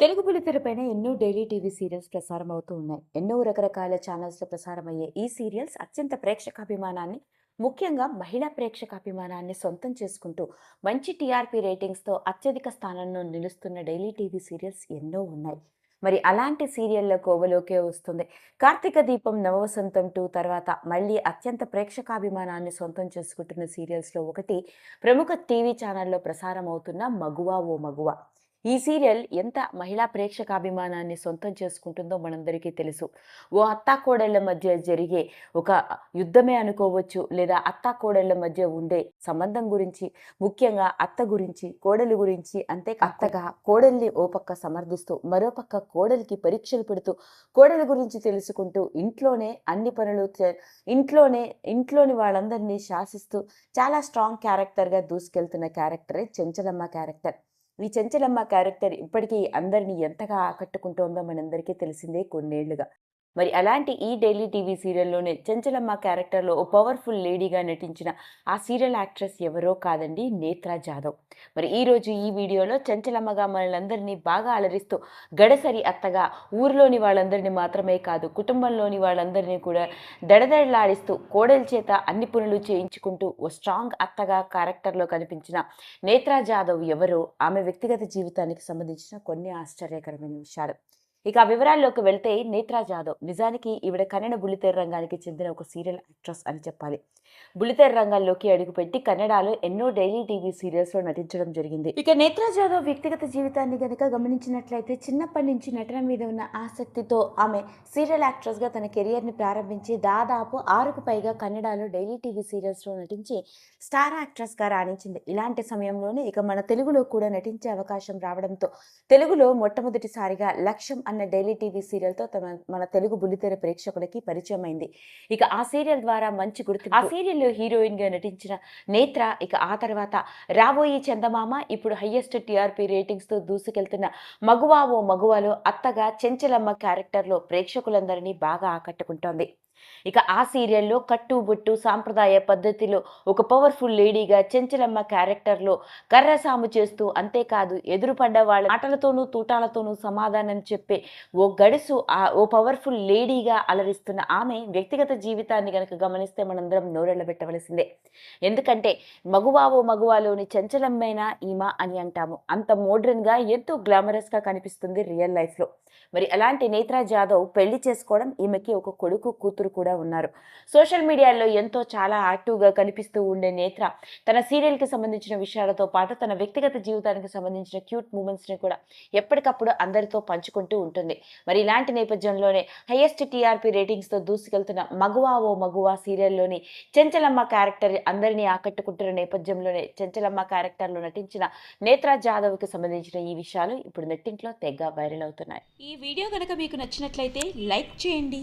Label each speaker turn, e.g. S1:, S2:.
S1: తెలుగు బుల్లితెరపైన ఎన్నో daily TV serials ప్రసారం అవుతూ ఉన్నాయి. ఎన్నో రకరకాల ఛానల్స్లో ప్రసారమయ్యే ఈ సీరియల్స్ అత్యంత ప్రేక్షకాభిమానాన్ని ముఖ్యంగా మహిళా ప్రేక్షకాభిమానాన్ని సొంతం చేసుకుంటూ మంచి టీఆర్పీ రేటింగ్స్తో అత్యధిక స్థానంలో నిలుస్తున్న డైలీ టీవీ సీరియల్స్ ఎన్నో ఉన్నాయి. మరి అలాంటి సీరియళ్ళ కోవలోకే వస్తుంది. కార్తీక దీపం నవవసంతం టూ తర్వాత మళ్ళీ అత్యంత ప్రేక్షకాభిమానాన్ని సొంతం చేసుకుంటున్న సీరియల్స్లో ఒకటి ప్రముఖ టీవీ ఛానల్లో ప్రసారం అవుతున్న మగువా ఓ మగువా. ఈ సీరియల్ ఎంత మహిళా ప్రేక్షకాభిమానాన్ని సొంతం చేసుకుంటుందో మనందరికీ తెలుసు. ఓ అత్తాకోడళ్ళ మధ్య జరిగే ఒక యుద్ధమే అనుకోవచ్చు లేదా అత్తాకోడళ్ళ మధ్య ఉండే సంబంధం గురించి ముఖ్యంగా అత్త గురించి కోడలి గురించి అంతే అత్తగా కోడల్ని ఓ పక్క సమర్థిస్తూ మరో పక్క కోడలికి పరీక్షలు పెడుతూ కోడలి గురించి తెలుసుకుంటూ ఇంట్లోనే అన్ని పనులు ఇంట్లోనే ఇంట్లోని వాళ్ళందరినీ శాసిస్తూ చాలా స్ట్రాంగ్ క్యారెక్టర్గా దూసుకెళ్తున్న క్యారెక్టరే చెంచలమ్మ క్యారెక్టర్. ఈ చెంచలమ్మ క్యారెక్టర్ ఇప్పటికీ అందరినీ ఎంతగా ఆకట్టుకుంటోందో మనందరికీ తెలిసిందే కొన్నేళ్ళుగా. మరి అలాంటి ఈ డైలీ టీవీ సీరియల్లోనే చెంచలమ్మ క్యారెక్టర్లో ఓ పవర్ఫుల్ లేడీగా నటించిన ఆ సీరియల్ యాక్ట్రెస్ ఎవరో కాదండి నేత్రా జాదవ్. మరి ఈరోజు ఈ వీడియోలో చెంచలమ్మగా మనలందరినీ బాగా అలరిస్తూ గడసరి అత్తగా ఊరిలోని వాళ్ళందరినీ మాత్రమే కాదు కుటుంబంలోని వాళ్ళందరినీ కూడా దడదడలాడిస్తూ కోడలి చేత అన్ని పనులు చేయించుకుంటూ ఓ స్ట్రాంగ్ అత్తగా క్యారెక్టర్లో కనిపించిన నేత్రా జాదవ్ ఎవరో ఆమె వ్యక్తిగత జీవితానికి సంబంధించిన కొన్ని ఆశ్చర్యకరమైన విషయాలు. ఇక ఆ వివరాల్లోకి వెళ్తే నేత్రా జాదవ్ నిజానికి ఈవిడ కన్నడ బుల్లితెర రంగానికి చెందిన ఒక సీరియల్ యాక్ట్రెస్ అని చెప్పాలి. బుల్లితెర రంగంలోకి అడుగుపెట్టి కన్నడలో ఎన్నో డైలీ టీవీ సీరియల్స్లో నటించడం జరిగింది. ఇక నేత్రా జాదవ్ వ్యక్తిగత జీవితాన్ని గనుక గమనించినట్లయితే చిన్నప్పటి నుంచి నటన మీద ఉన్న ఆసక్తితో ఆమె సీరియల్ యాక్ట్రెస్గా తన కెరియర్ని ప్రారంభించి దాదాపు ఆరుకు పైగా కన్నడలో డైలీ టీవీ సీరియల్స్లో నటించి స్టార్ యాక్ట్రెస్గా రాణించింది. ఇలాంటి సమయంలోనే ఇక మన తెలుగులో కూడా నటించే అవకాశం రావడంతో తెలుగులో మొట్టమొదటిసారిగా లక్ష్యం అన్న డైలీ టీవీ సీరియల్తో తమ మన తెలుగు బుల్లితెర ప్రేక్షకులకి పరిచయం అయింది ఇక ఆ సీరియల్ ద్వారా మంచి గుర్తు ఆ సీరియల్లో హీరోయిన్గా నటించిన నేత్ర ఇక ఆ తర్వాత రాబోయే చందమామ ఇప్పుడు హయ్యెస్ట్ టీఆర్పీ రేటింగ్స్తో దూసుకెళ్తున్న మగువా ఓ మగువలో అత్తగా చెంచలమ్మ క్యారెక్టర్లో ప్రేక్షకులందరినీ బాగా ఆకట్టుకుంటోంది. ఇక ఆ సీరియల్లో కట్టుబొట్టు సాంప్రదాయ పద్ధతిలో ఒక పవర్ఫుల్ లేడీగా చెంచలమ్మ క్యారెక్టర్లో కర్రసాము చేస్తూ అంతేకాదు ఎదురుపడ్డ వాళ్ళ మాటలతోనూ తూటాలతోనూ సమాధానం చెప్పే ఓ గడుసు ఆ ఓ పవర్ఫుల్ లేడీగా అలరిస్తున్న ఆమె వ్యక్తిగత జీవితాన్ని గనక గమనిస్తే మనందరం నోరెళ్ళబెట్టవలసిందే ఎందుకంటే మగువావో మగువాలోని చెంచలమ్మైన ఈమ అని అంటాము. అంత మోడ్రన్గా ఎంతో గ్లామరస్గా కనిపిస్తుంది రియల్ లైఫ్లో. మరి అలాంటి నేత్రా జాదవ్ పెళ్ళి చేసుకోవడం ఈమెకి ఒక కొడుకు కూతురు కూడా ఉన్నారు. సోషల్ మీడియాలో ఎంతో చాలా యాక్టివ్గా కనిపిస్తూ ఉండే నేత్ర తన సీరియల్కి సంబంధించిన విషయాలతో పాటు తన వ్యక్తిగత జీవితానికి సంబంధించిన క్యూట్ మూమెంట్స్ని కూడా ఎప్పటికప్పుడు అందరితో పంచుకుంటూ ఉంటుంది. మరి ఇలాంటి నేపథ్యంలోనే హైయెస్ట్ టీఆర్పీ రేటింగ్స్తో దూసుకెళ్తున్న మగువా ఓ మగువా సీరియల్లోని చెంచలమ్మ క్యారెక్టర్ అందరినీ ఆకట్టుకుంటున్న నేపథ్యంలోనే చెంచలమ్మ క్యారెక్టర్లో నటించిన నేత్రా జాదవ్కి సంబంధించిన ఈ విషయాలు ఇప్పుడు నెట్టింట్లో తెగ వైరల్ అవుతున్నాయి.
S2: ఈ వీడియో కనుక మీకు నచ్చినట్లయితే లైక్ చేయండి.